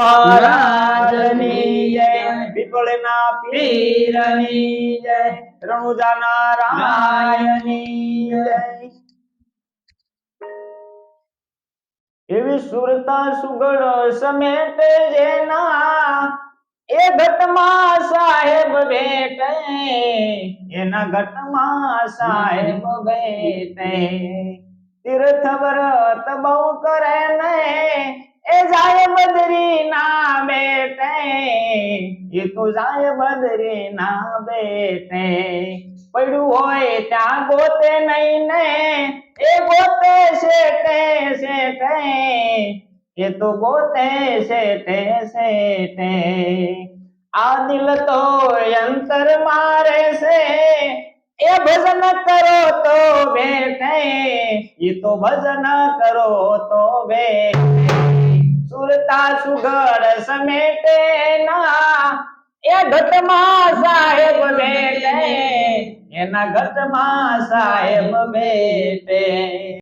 મહારાજની જય પીપળના પીરની જય એવી સુરતા સુગડ સમેટ જેના, એ ઘટમાં સાહેબ બેઠે એના ઘટમાં સાહેબ બેઠે તીર્થ વ્રત બહુ એ તો જાય બદરી ના બેઠે પડ્યું હોય ત્યાં ગોતે નહીં ને એ ગોતે શેઠે શેઠે એ તો ગોતે શેઠે શેઠે આ દિલ તો અંતર મારે છે એ ભજન કરો તો બેઠે એ તો ભજન કરો તો બેઠે સુરતા સુગર સમેટે ના. એ ઘટમાં સાહેબ બેટે. એના ઘટમાં સાહેબ બેઠે